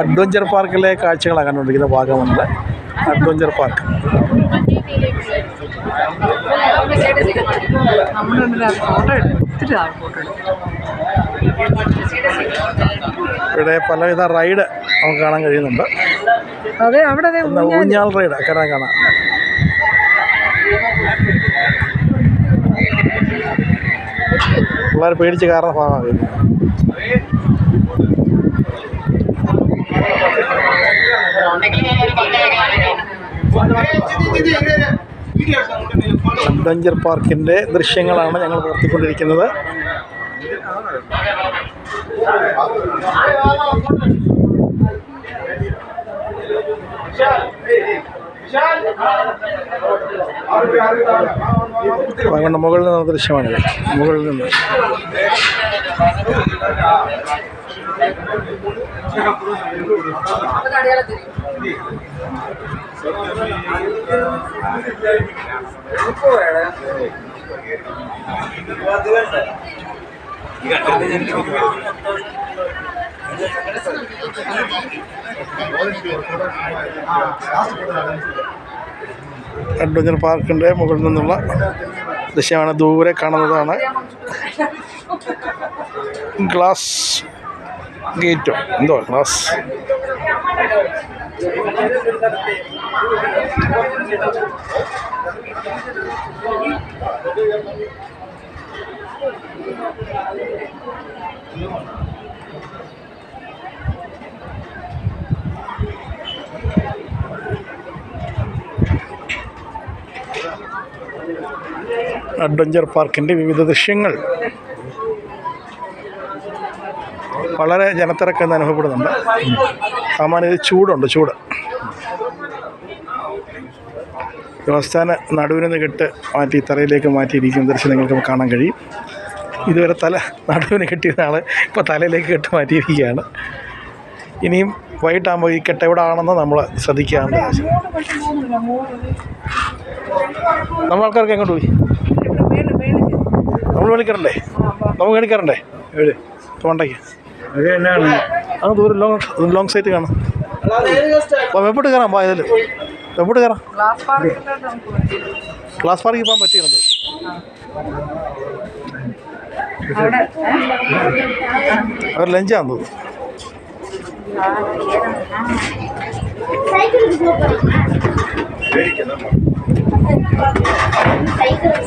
Adventure പാർക്കിലെ കാഴ്ചകളാണ് കണ്ടുകൊണ്ടിരിക്കുന്ന ഭാഗമുണ്ട് അഡ്വഞ്ചർ പാർക്ക്. ഇവിടെ പലവിധ റൈഡ് നമുക്ക് കാണാൻ കഴിയുന്നുണ്ട്. അതെ അവിടെ ഊഞ്ഞാൽ റൈഡ്? കാണാൻ കാണാം. പിള്ളേർ പേടിച്ച് കയറുന്ന ഭാഗമാണ് അഡ്വഞ്ചർ പാർക്കിന്റെ ദൃശ്യങ്ങളാണ് ഞങ്ങൾ പകർത്തിക്കൊണ്ടിരിക്കുന്നത് അതുകൊണ്ട് മുകളിൽ നിന്ന് ദൃശ്യമാണിത്. മുകളിൽ നിന്ന്. അഡ്വഞ്ചർ പാർക്കിന്റെ മുകളിൽ നിന്നുള്ള ദൃശ്യമാണ് ദൂരെ കാണുന്നതാണ്. ഗ്ലാസ് ഗേറ്റോ? എന്തോ ഗ്ലാസ്. അഡ്വഞ്ചർ പാർക്കിന്റെ വിവിധ ദൃശ്യങ്ങൾ വളരെ ജനത്തിരക്കെന്ന് അനുഭവപ്പെടുന്നുണ്ട്. സാമാന്യ ചൂടുണ്ട് ചൂട്. ദേവസ്ഥാന നടുവിന് കെട്ട് മാറ്റി തറയിലേക്ക് മാറ്റിയിരിക്കുന്ന ദൃശ്യം നിങ്ങൾക്ക് കാണാൻ കഴിയും. ഇതുവരെ തല നടുവിന് കെട്ടിയിരുന്ന ആൾ ഇപ്പോൾ തലയിലേക്ക് കെട്ട് മാറ്റിയിരിക്കുകയാണ്. ഇനിയും വൈകിട്ടാകുമ്പോൾ ഈ കെട്ട് ആണെന്ന് നമ്മൾ ശ്രദ്ധിക്കാറുണ്ട്. നമ്മൾ ആൾക്കാർക്ക് എങ്ങോട്ട് പോയി? നമ്മൾ വിളിക്കറണ്ടേ? നമുക്ക് കാണിക്കാറുണ്ടേ? എവിടെ? തോണ്ടയ്ക്ക് അത് ദൂരം ലോങ് ലോങ് സൈറ്റ് കാണാം വെപ്പോട്ട് കയറാം വാ ഇതിൽ വെപ്പോട്ട് കയറാം. ക്ലാസ് പാർക്കിൽ പോകാൻ പറ്റിയത് അവർ ലഞ്ചാന്ന് തോന്നുന്നു.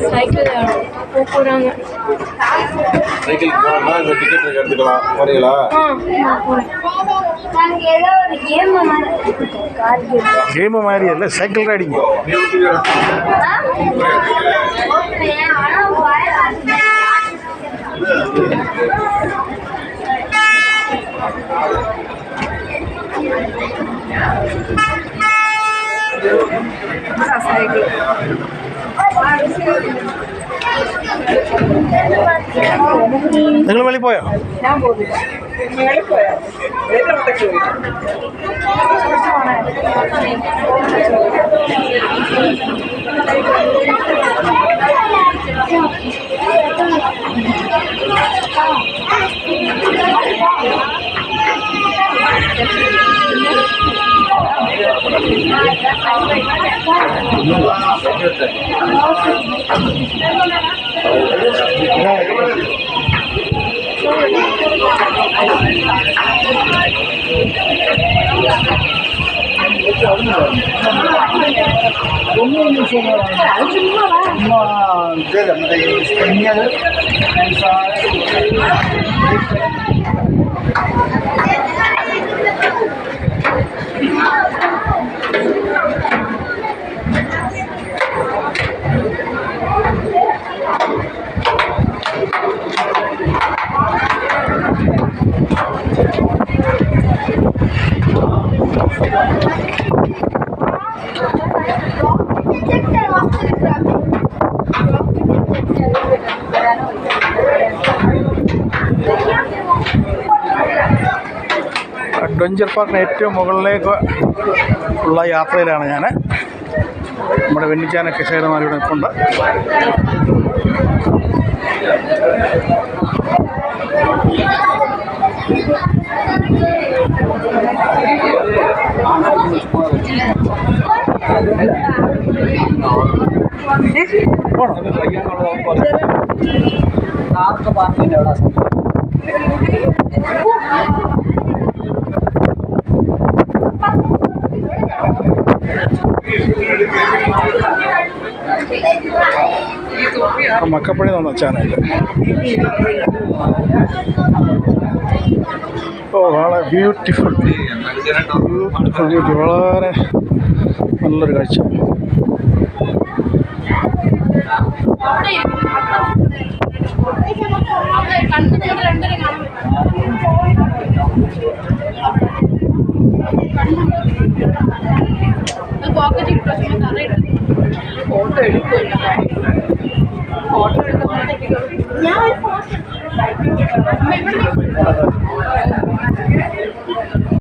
சைக்கிள் போகிறாங்க டிக்கெட் எடுத்துக்கலாம் வரீங்களா கேம் மாதிரி இல்லை சைக்கிள் ரைடிங் നിങ്ങൾ വെളി പോയോ? ഞാൻ പോകുന്നില്ല മേളിൽ പോയോ ഏറ്റവും ഇടയ്ക്ക് പോയി ഡൊഞ്ചർ പാർക്കിന് ഏറ്റവും മുകളിലേക്ക് ഉള്ള യാത്രയിലാണ് ഞാൻ നമ്മുടെ വെണ്ണിച്ചാനൊക്കെ ശേഖരമാരിയുടെ നിൽപ്പുണ്ട് ആർക്ക് പാർക്കിന്റെ അവിടെ ആ മക്കപ്പഴി തന്ന ചാനൽ ഓ വളരെ ബ്യൂട്ടിഫുൾ ബ്യൂട്ടിഫുൾ ബ്യൂട്ടി വളരെ നല്ലൊരു കാഴ്ച. പോക്കറ്റ് ഫോട്ടോ എടുക്കുമല്ലോ ഫോട്ടോ എടുക്കുമ്പോൾ അമ്മ ഇവിടെ